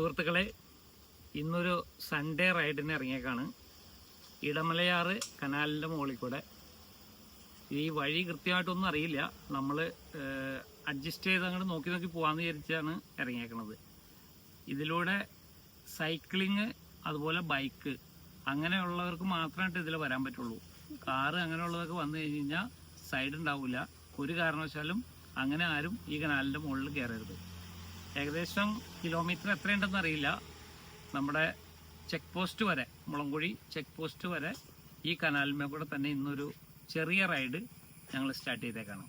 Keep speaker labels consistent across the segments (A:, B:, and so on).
A: സുഹൃത്തുക്കളെ ഇന്നൊരു സൺഡേ റൈഡിന് ഇറങ്ങിയേക്കാണ്. ഇടമലയാറ് കനാലിന്റെ മുകളിൽ കൂടെ. ഈ വഴി കൃത്യമായിട്ടൊന്നും അറിയില്ല. നമ്മൾ അഡ്ജസ്റ്റ് ചെയ്ത് അങ്ങോട്ട് നോക്കി നോക്കി പോകാമെന്ന് വിചാരിച്ചാണ് ഇറങ്ങിയേക്കണത്. ഇതിലൂടെ സൈക്ലിങ് അതുപോലെ ബൈക്ക് അങ്ങനെയുള്ളവർക്ക് മാത്രമായിട്ട് ഇതിൽ വരാൻ പറ്റുള്ളൂ. കാറ് അങ്ങനെയുള്ളതൊക്കെ വന്നു കഴിഞ്ഞ് കഴിഞ്ഞാൽ സൈഡ് ഉണ്ടാവില്ല ഒരു കാരണവശാലും അങ്ങനെ ആരും ഈ കനാലിന്റെ മുകളിൽ കയറരുത് ഏകദേശം കിലോമീറ്റർ എത്രയുണ്ടെന്ന് അറിയില്ല. നമ്മുടെ ചെക്ക് പോസ്റ്റ് വരെ മുളങ്കുഴി ചെക്ക് പോസ്റ്റ് വരെ ഈ കനാലിന്മേ കൂടെ തന്നെ ഇന്നൊരു ചെറിയ റൈഡ് ഞങ്ങൾ സ്റ്റാർട്ട് ചെയ്തേക്കാണ്.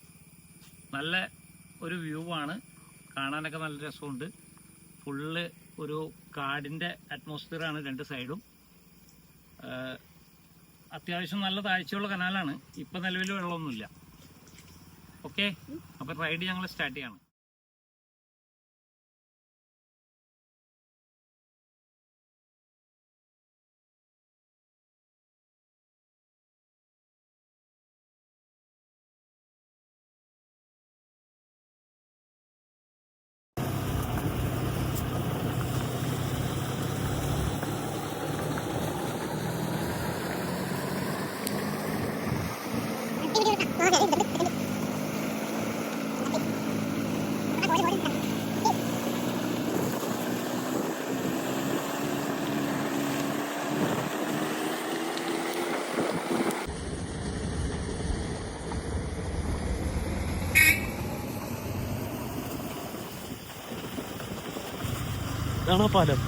A: നല്ല ഒരു വ്യൂ ആണ്. കാണാനൊക്കെ നല്ല രസമുണ്ട്. ഫുള്ള് ഒരു കാടിന്റെ അറ്റ്മോസ്ഫിയർ ആണ് രണ്ട് സൈഡും അത്യാവശ്യം നല്ല താഴ്ചയുള്ള കനാലാണ് ഇപ്പം നിലവിൽ വെള്ളമൊന്നുമില്ല. ഓക്കെ അപ്പം റൈഡ് ഞങ്ങൾ സ്റ്റാർട്ട് ചെയ്യണം.
B: ഇതാണോ പാലം?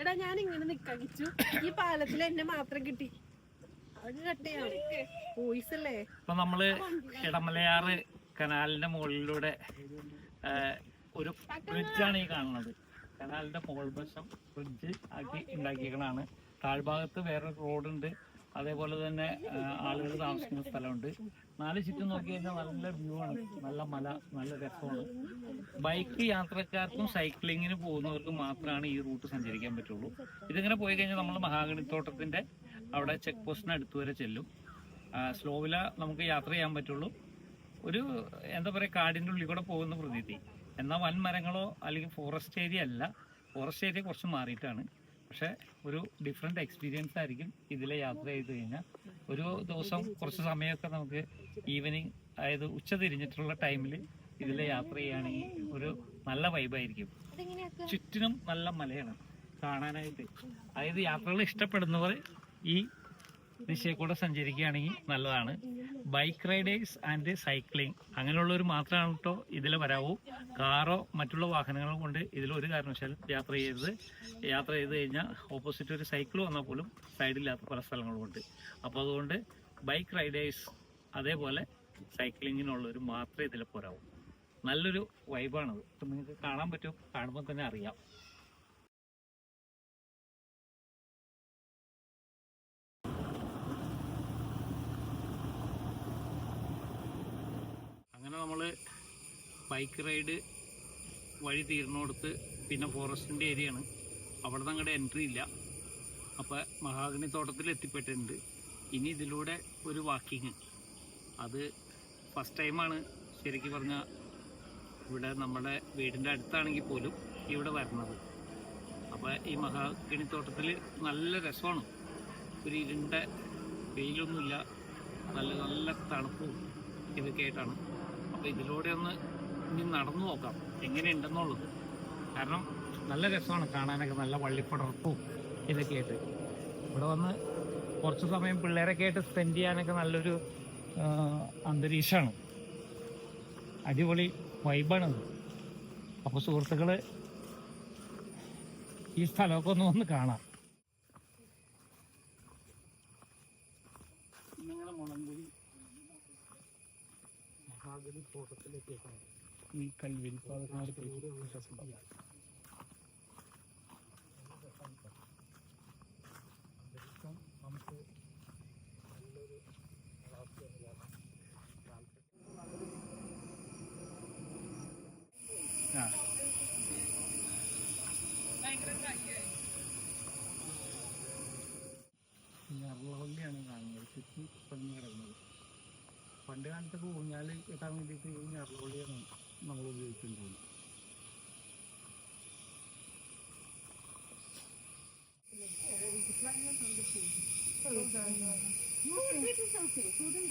C: എടാ ഞാൻ ഇങ്ങനെ നിക്കഴിച്ചു ഈ പാലത്തിൽ എന്നെ മാത്രം കിട്ടി.
A: ഇപ്പൊ നമ്മൾ ഇടമലയാറ് കനാലിന്റെ മുകളിലൂടെ ഒരു ബ്രിഡ്ജാണ് ഈ കാണുന്നത്. കനാലിന്റെ മുകൾ വശം ബ്രിഡ്ജ് ആക്കി ഉണ്ടാക്കിയേക്കണാണ് താഴ്ഭാഗത്ത് വേറൊരു റോഡുണ്ട് അതേപോലെ തന്നെ ആളുകൾ താമസിക്കുന്ന സ്ഥലമുണ്ട്. നാല് ചുറ്റും നോക്കി കഴിഞ്ഞാൽ നല്ല വ്യൂ ആണ്. നല്ല മല നല്ല രസമാണ്. ബൈക്ക് യാത്രക്കാർക്കും സൈക്ലിങ്ങിന് പോകുന്നവർക്കും മാത്രമാണ് ഈ റൂട്ട് സഞ്ചരിക്കാൻ പറ്റുള്ളൂ. ഇതിങ്ങനെ പോയി കഴിഞ്ഞാൽ നമ്മൾ മഹാഗണിത്തോട്ടത്തിന്റെ അവിടെ ചെക്ക് പോസ്റ്റിന് അടുത്ത് വരെ ചെല്ലും. സ്ലോവില നമുക്ക് യാത്ര ചെയ്യാൻ പറ്റുള്ളൂ. ഒരു എന്താ പറയുക കാടിന്റെ ഉള്ളിൽ കൂടെ പോകുന്ന പ്രതീതി. എന്നാൽ വൻ മരങ്ങളോ അല്ലെങ്കിൽ ഫോറസ്റ്റ് ഏരിയ അല്ല. ഫോറസ്റ്റ് ഏരിയ കുറച്ച് മാറിയിട്ടാണ്. പക്ഷെ ഒരു ഡിഫറെന്റ് എക്സ്പീരിയൻസ് ആയിരിക്കും ഇതിലെ യാത്ര ചെയ്ത് കഴിഞ്ഞാൽ. ഒരു ദിവസം കുറച്ച് സമയമൊക്കെ നമുക്ക് ഈവനിങ് അതായത് ഉച്ച തിരിഞ്ഞിട്ടുള്ള ടൈമിൽ ഇതിലെ യാത്ര ചെയ്യുകയാണെങ്കിൽ ഒരു നല്ല വൈബായിരിക്കും ചുറ്റിനും നല്ല മലയാണ് കാണാനായിട്ട്. അതായത് യാത്രകൾ ഇഷ്ടപ്പെടുന്നവർ ഈ ദിശയിൽ കൂടെ സഞ്ചരിക്കുകയാണെങ്കിൽ നല്ലതാണ്. ബൈക്ക് റൈഡേഴ്സ് ആൻഡ് സൈക്ലിംഗ് അങ്ങനെയുള്ളവർ മാത്രമാണ് കേട്ടോ ഇതിൽ വരാവൂ. കാറോ മറ്റുള്ള വാഹനങ്ങളോ കൊണ്ട് ഇതിൽ ഒരു കാരണവശാലും യാത്ര ചെയ്യരുത്. യാത്ര ചെയ്ത് കഴിഞ്ഞാൽ ഓപ്പോസിറ്റ് ഒരു സൈക്കിൾ വന്നാൽ പോലും സൈഡില്ലാത്ത പല സ്ഥലങ്ങളുമുണ്ട്. അപ്പോൾ അതുകൊണ്ട് ബൈക്ക് റൈഡേഴ്സ് അതേപോലെ സൈക്ലിങ്ങിനുള്ളവർ മാത്രമേ ഇതിൽ പോരാവൂ. നല്ലൊരു വൈബാണത് നിങ്ങൾക്ക് കാണാൻ പറ്റും. കാണുമ്പോൾ തന്നെ അറിയാം അങ്ങനെ നമ്മൾ ബൈക്ക് റൈഡ് വഴി തീർന്നിടത്ത് പിന്നെ ഫോറസ്റ്റിന്റെ ഏരിയയാണ് അവിടെ നിന്ന് അങ്ങോട്ട് എൻട്രി ഇല്ല. അപ്പോൾ മഹാഗണി തോട്ടത്തിൽ എത്തിപ്പെട്ടിട്ടുണ്ട്. ഇനി ഇതിലൂടെ ഒരു വാക്കിങ് അത് ഫസ്റ്റ് ടൈമാണ് ശരിക്കും പറഞ്ഞാൽ ഇവിടെ നമ്മുടെ വീടിന്റെ അടുത്താണെങ്കിൽ പോലും ഇവിടെ വരുന്നത് അപ്പോൾ ഈ മഹാഗണി തോട്ടത്തിൽ നല്ല രസമാണ്. ഒരു ഇരുണ്ട വെയിലൊന്നുമില്ല. നല്ല നല്ല തണുപ്പും ഇതൊക്കെ ആയിട്ടാണ് അപ്പോൾ ഇതിലൂടെ ഒന്ന് ഇനി നടന്നു നോക്കാം. എങ്ങനെയുണ്ടെന്നുള്ളത്. കാരണം നല്ല രസമാണ് കാണാനൊക്കെ നല്ല വള്ളിപ്പടർപ്പും ഇതൊക്കെ ആയിട്ട്. ഇവിടെ വന്ന് കുറച്ച് സമയം പിള്ളേരൊക്കെ ആയിട്ട് സ്പെൻഡ് ചെയ്യാനൊക്കെ നല്ലൊരു അന്തരീക്ഷമാണ്. അടിപൊളി വൈബാണ് അപ്പോൾ സുഹൃത്തുക്കൾ ഈ സ്ഥലമൊക്കെ ഒന്ന് വന്ന് കാണാം ഇന്നിങ്ങനെ മുളങ്കുഴി തോട്ടത്തിലേക്ക് ഈ നമുക്ക് पहले ही किताब में दिख रही है आप लोग लिए मंगलू भी एक दिन No,
B: it is
A: okay. So
B: then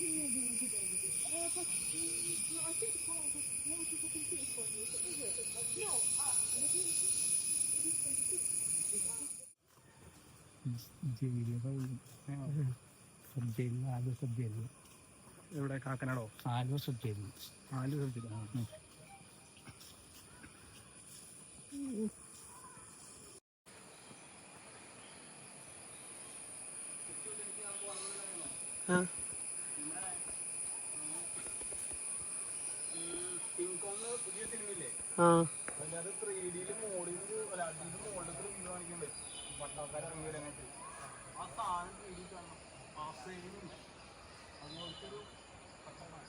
B: Ini Jadi
C: dia
B: kan. Three കാക്കനാടോ? കാണണം. ആ ഫ്രെയിമില്ല അതുപോലത്തെ ഒരു പട്ടാണ്.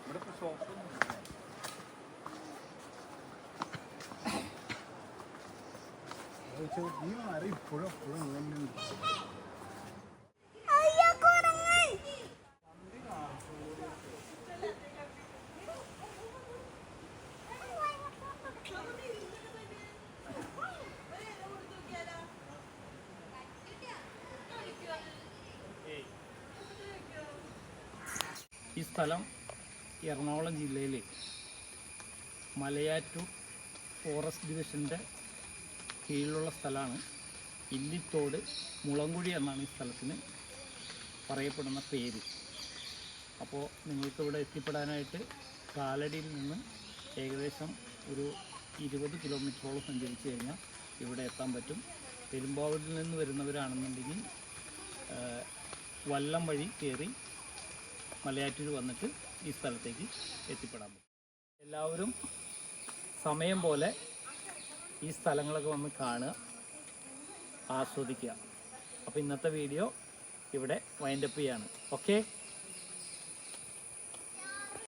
B: ഇവിടെ ഇപ്പോൾ ഷോപ്പൊന്നും ഈ മരം ഇപ്പോഴും എപ്പോഴും
A: ഈ സ്ഥലം എറണാകുളം ജില്ലയിലെ മലയാറ്റൂർ ഫോറസ്റ്റ് ഡിവിഷന്റെ കീഴിലുള്ള സ്ഥലമാണ് ഇല്ലിത്തോട് മുളങ്കുഴി എന്നാണ് ഈ സ്ഥലത്തിന് പറയപ്പെടുന്ന പേര്. അപ്പോൾ നിങ്ങൾക്കിവിടെ എത്തിപ്പെടാനായിട്ട് കാലടിയിൽ നിന്ന് ഏകദേശം ഒരു ഇരുപത് കിലോമീറ്ററോളം സഞ്ചരിച്ച് കഴിഞ്ഞാൽ ഇവിടെ എത്താൻ പറ്റും. പെരുമ്പാവൂരിൽ നിന്ന് വരുന്നവരാണെന്നുണ്ടെങ്കിൽ വല്ലം വഴി കയറി മലയാറ്റൂർ വന്നിട്ട് ഈ സ്ഥലത്തേക്ക് എത്തിപ്പെടാൻ പറ്റും. എല്ലാവരും സമയം പോലെ ഈ സ്ഥലങ്ങളൊക്കെ വന്ന് കാണുക ആസ്വദിക്കുക. അപ്പോൾ ഇന്നത്തെ വീഡിയോ ഇവിടെ വൈൻഡപ്പ് ചെയ്യാണ്. ഓക്കെ